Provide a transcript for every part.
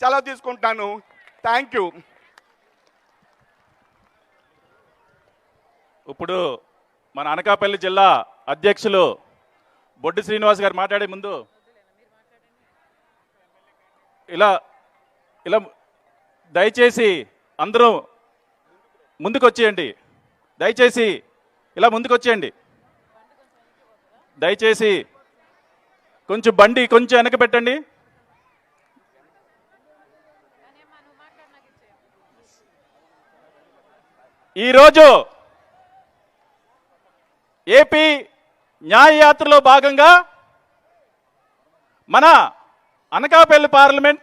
సెలవు తీసుకుంటాను. Thank you ఇప్పుడు మన అనకాపల్లి జిల్లా అధ్యక్షులు బొడ్డు శ్రీనివాస్ గారు మాట్లాడే ముందు ఇలా ఇలా దయచేసి అందరూ ముందుకు వచ్చేయండి దయచేసి ఇలా ముందుకు వచ్చేయండి దయచేసి కొంచెం బండి కొంచెం వెనక పెట్టండి. ఈరోజు ఏపీ న్యాయయాత్రలో భాగంగా మన అనకాపల్లి పార్లమెంట్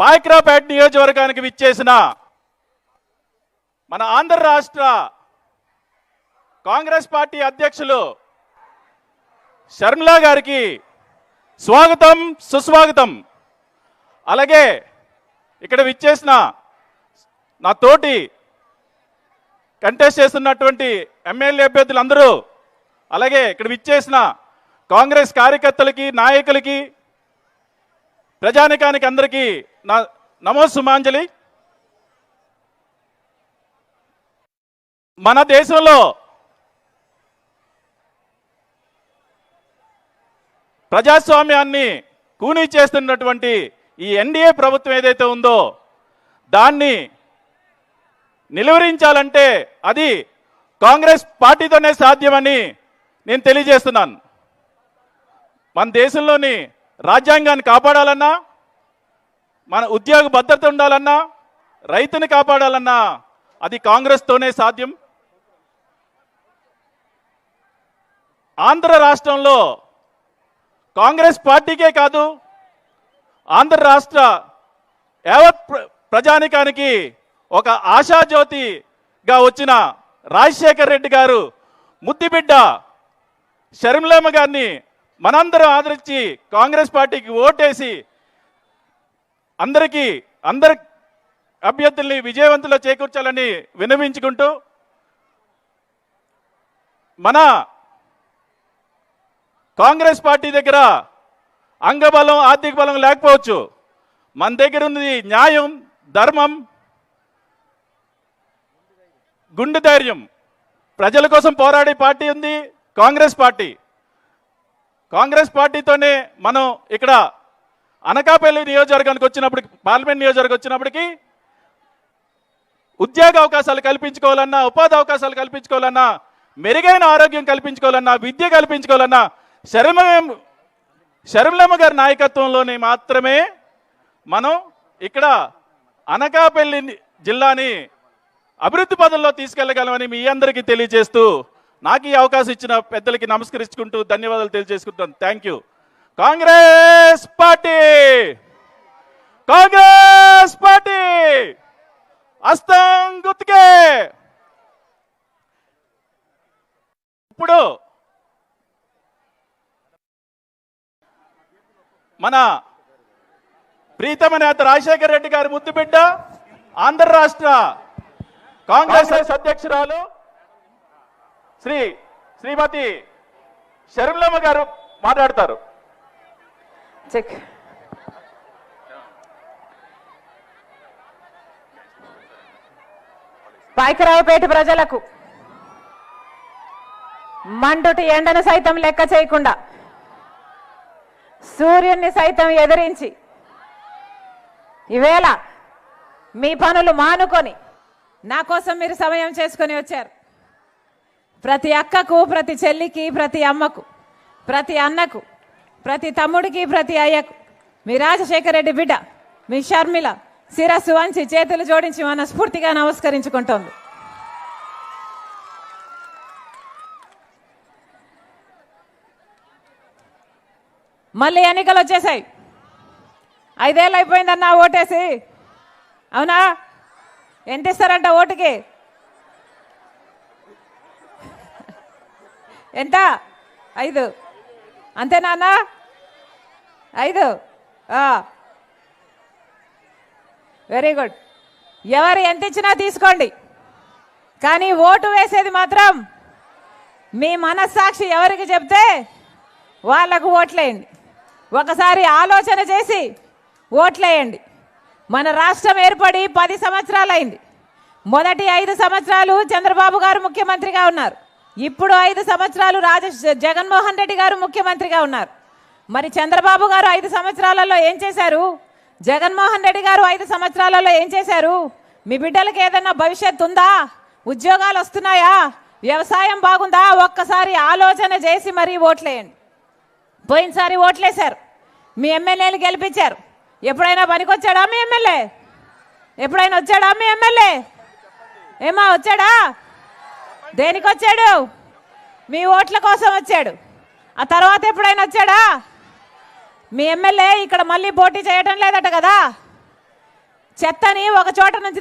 పాయక్రాపేట నియోజకవర్గానికి విచ్చేసిన మన ఆంధ్ర రాష్ట్ర కాంగ్రెస్ పార్టీ అధ్యక్షులు శర్మిలా గారికి స్వాగతం సుస్వాగతం. అలాగే ఇక్కడ విచ్చేసిన నా తోటి కంటెస్ట్ చేస్తున్నటువంటి ఎమ్మెల్యే అభ్యర్థులందరూ అలాగే ఇక్కడ విచ్చేసిన కాంగ్రెస్ కార్యకర్తలకి నాయకులకి ప్రజానికానికి అందరికీ నా నమో సుమాంజలి మన దేశంలో ప్రజాస్వామ్యాన్ని కూనీ చేస్తున్నటువంటి ఈ ఎన్డీఏ ప్రభుత్వం ఏదైతే ఉందో దాన్ని నిలువరించాలంటే అది కాంగ్రెస్ పార్టీతోనే సాధ్యమని నేను తెలియజేస్తున్నాను. మన దేశంలోని రాజ్యాంగాన్ని కాపాడాలన్నా మన ఉద్యోగ భద్రత ఉండాలన్నా రైతుని కాపాడాలన్నా అది కాంగ్రెస్తోనే సాధ్యం. ఆంధ్ర రాష్ట్రంలో కాంగ్రెస్ పార్టీకే కాదు ఆంధ్ర రాష్ట్ర యావత్ ప్ర- ప్రజానికానికి ఒక ఆశాజ్యోతిగా వచ్చిన రాజశేఖర్ రెడ్డి గారు ముద్దిబిడ్డ షర్మిలమ్మ గారిని మనందరం ఆదరించి కాంగ్రెస్ పార్టీకి ఓటేసి అందరికీ అందరి అభ్యర్థుల్ని విజయవంతులు చేకూర్చాలని విన్నవించుకుంటూ మన కాంగ్రెస్ పార్టీ దగ్గర అంగబలం ఆర్థిక బలం లేకపోవచ్చు. మన దగ్గర ఉన్నది న్యాయం ధర్మం గుండె ధైర్యం. ప్రజల కోసం పోరాడే పార్టీ ఉంది కాంగ్రెస్ పార్టీ. కాంగ్రెస్ పార్టీతోనే మనం ఇక్కడ అనకాపల్లి నియోజకవర్గానికి వచ్చినప్పటికి పార్లమెంట్ నియోజకవర్గం వచ్చినప్పటికీ ఉద్యోగ అవకాశాలు కల్పించుకోవాలన్నా ఉపాధి అవకాశాలు కల్పించుకోవాలన్నా మెరుగైన ఆరోగ్యం కల్పించుకోవాలన్నా విద్య కల్పించుకోవాలన్నా శర్మ శర్మిలమ్మ గారి నాయకత్వంలోనే మాత్రమే మనం ఇక్కడ అనకాపల్లి జిల్లాని అభివృద్ధి పదంలో తీసుకెళ్ళగలమని మీ అందరికీ తెలియజేస్తూ నాకు ఈ అవకాశం ఇచ్చిన పెద్దలకి నమస్కరించుకుంటూ ధన్యవాదాలు తెలియజేసుకుంటాను thank you Congress party! Congress party! అస్తం గుర్తుకే ఇప్పుడు మన ప్రీతమ నేత రాజశేఖర రెడ్డి గారి ముద్దు బిడ్డ ఆంధ్ర రాష్ట్ర కాంగ్రెస్ అధ్యక్షురాలు శ్రీ శ్రీమతి శర్మిలమ్మ గారు మాట్లాడతారు. చెక్. పాయకరావుపేట ప్రజలకు మండుటి ఎండను సైతం లెక్క చేయకుండా సూర్యుని సైతం ఎదిరించి ఈవేళ మీ పనులు మానుకొని నా కోసం మీరు సమయం చేసుకొని వచ్చారు. ప్రతి అక్కకు ప్రతి చెల్లికి ప్రతి అమ్మకు ప్రతి అన్నకు ప్రతి తమ్ముడికి ప్రతి అయ్యకు మీ రాజశేఖర రెడ్డి బిడ్డ మీ షర్మిల శిరస్సు వంచి చేతులు జోడించి మనస్ఫూర్తిగా నమస్కరించుకుంటోంది. మళ్ళీ ఎన్నికలు వచ్చేసాయి. ఐదేళ్ళు అయిపోయిందన్నా ఓటేసి. అవునా? ఎంత ఇస్తారంట ఓటుకి? ఎంత? ఐదు. అంతేనా అన్న ఐదు. వెరీ గుడ్ ఎవరు ఎంత ఇచ్చినా తీసుకోండి. కానీ ఓటు వేసేది మాత్రం మీ మనస్సాక్షి ఎవరికి చెప్తే వాళ్ళకు ఓట్లేయండి. ఒకసారి ఆలోచన చేసి ఓట్లేయండి. మన రాష్ట్రం ఏర్పడి పది సంవత్సరాలైంది. మొదటి ఐదు సంవత్సరాలు చంద్రబాబు గారు ముఖ్యమంత్రిగా ఉన్నారు. ఇప్పుడు ఐదు సంవత్సరాలు రాజ జగన్మోహన్ రెడ్డి గారు ముఖ్యమంత్రిగా ఉన్నారు. మరి చంద్రబాబు గారు ఐదు సంవత్సరాలలో ఏం చేశారు? జగన్మోహన్ రెడ్డి గారు ఐదు సంవత్సరాలలో ఏం చేశారు? మీ బిడ్డలకు ఏదైనా భవిష్యత్తు ఉందా? ఉద్యోగాలు వస్తున్నాయా? వ్యవసాయం బాగుందా? ఒక్కసారి ఆలోచన చేసి మరీ ఓట్లేయండి. పోయినసారి ఓట్లేశారు. మీ ఎమ్మెల్యేలు గెలిపించారు. ఎప్పుడైనా పనికొచ్చాడా మీ ఎమ్మెల్యే? ఎప్పుడైనా వచ్చాడా మీ ఎమ్మెల్యే? ఏమా వచ్చాడా? దేనికి వచ్చాడు మీ ఓట్ల కోసం వచ్చాడు. ఆ తర్వాత ఎప్పుడైనా వచ్చాడా? మీ ఎమ్మెల్యే ఇక్కడ మళ్ళీ పోటీ చేయటం లేదట కదా? చెత్తని ఒక చోట నుంచి